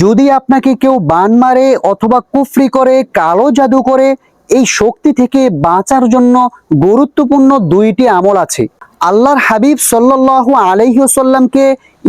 যদি আপনাকে কেউ বান মারে অথবা কুফরি করে, কালো জাদু করে, এই শক্তি থেকে বাঁচার জন্য গুরুত্বপূর্ণ দুইটি আমল আছে। আল্লাহর হাবিব সাল্লাল্লাহু আলাইসাল্লামকে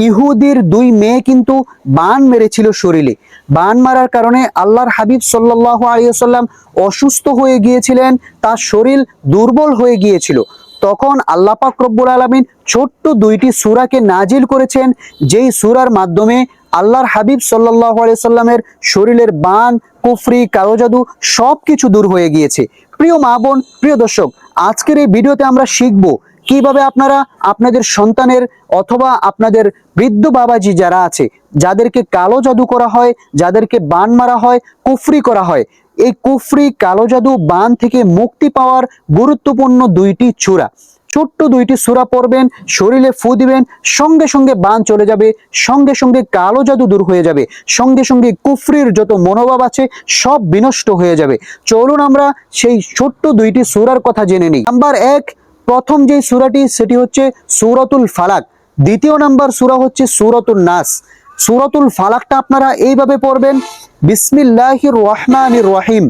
ইহুদির দুই মেয়ে কিন্তু বান মেরেছিল শরীরে। বান মারার কারণে আল্লাহর হাবিব সাল্লাল্লাহু আলাইসাল্লাম অসুস্থ হয়ে গিয়েছিলেন, তার শরীর দুর্বল হয়ে গিয়েছিল। তখন আল্লাহ পাক রব্বুল আলমিন ছোট্ট দুইটি সুরাকে নাজিল করেছেন, যেই সুরার মাধ্যমে আল্লাহর হাবিব সাল্লাহ সাল্লামের শরীরের বান, কুফরি কালো জাদু সব কিছু দূর হয়ে গিয়েছে। প্রিয় মা বোন, প্রিয় দর্শক, আজকের এই ভিডিওতে আমরা শিখব কীভাবে আপনারা আপনাদের সন্তানের অথবা আপনাদের বৃদ্ধ বাবাজি যারা আছে, যাদেরকে কালো জাদু করা হয়, যাদেরকে বান মারা হয়, কুফরি করা হয়। এই কুফরি কালো জাদু বান থেকে মুক্তি পাওয়ার গুরুত্বপূর্ণ দুইটি চূড়া। ছোট্ট দুইটি সুরা পড়বেন, শরীরে ফু দিবেন, সঙ্গে সঙ্গে বান চলে যাবে, সঙ্গে সঙ্গে কালো জাদু দূর হয়ে যাবে, সঙ্গে সঙ্গে কুফরির যত মনোভাব আছে সব বিনষ্ট হয়ে যাবে। চলুন আমরা সেই ছোট্ট দুইটি সুরার কথা জেনে নিই। নাম্বার এক, প্রথম যে সুরাটি সেটি হচ্ছে সুরতুল ফালাক। দ্বিতীয় নাম্বার সুরা হচ্ছে সুরতুল নাস। সুরতুল ফালাকটা আপনারা এইভাবে পড়বেন, বিসমিল্লাহির রহমানির রহিম।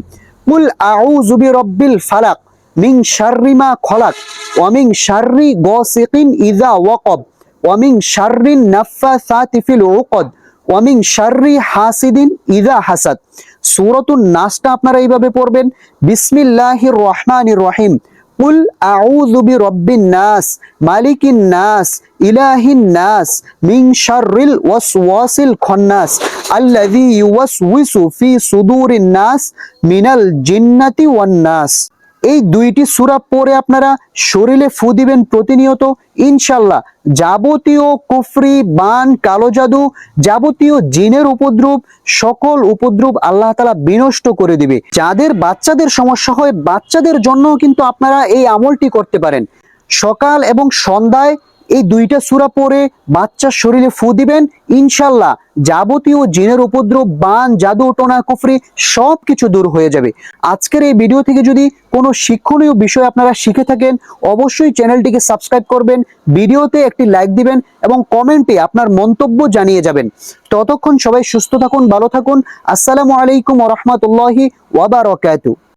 কুল আউযু বিরাব্বিল ফালাক। শাররি মা খলাক, ওয়া মিন শাররি গাসিকিন ইযা ওয়াকাব, ওয়া মিন শাররিন নাফাসাতি ফিল উকদ, ওয়া মিন হাসিদিন ইযা হাসাদ। সূরাতুন নাসটা আপনারা এইভাবে পড়বেন, বিসমিল্লাহির রহমানির রহিম। কুল আউযু বিরাব্বিন নাস, মালিকিন নাস, ইলাহিন নাস মিন শাররিল ওয়াসওয়াসিল খন্নাস, আল্লাযী ইউওয়াসউইসু ফি সুদুরিন নাস মিনাল জিন্নাতি ওয়ান নাস। এই দুইটি সুরা পরে আপনারা শরীরে ফু দিবেন প্রতিনিয়ত ইনশাল্লাহ যাবতীয় কুফরি, বান, কালো জাদু, যাবতীয় জিনের উপদ্রব, সকল উপদ্রব আল্লাহ তালা বিনষ্ট করে দিবে। যাদের বাচ্চাদের সমস্যা হয়, বাচ্চাদের জন্য কিন্তু আপনারা এই আমলটি করতে পারেন। সকাল এবং সন্ধ্যায় এই দুইটা সূরা পড়ে বাচ্চার শরীরে ফু দিবেন, ইনশাল্লাহ যাবতীয় জিনের উপদ্রব, বান, জাদু, টোনা, কুফরি সব কিছু দূর হয়ে যাবে। আজকের এই ভিডিও থেকে যদি কোনো শিক্ষণীয় বিষয় আপনারা শিখে থাকেন, অবশ্যই চ্যানেলটিকে সাবস্ক্রাইব করবেন, ভিডিওতে একটি লাইক দিবেন এবং কমেন্টে আপনার মন্তব্য জানিয়ে যাবেন। ততক্ষণ সবাই সুস্থ থাকুন, ভালো থাকুন। আসসালামু আলাইকুম রহমতুল্লাহি ওয়াবারকাতু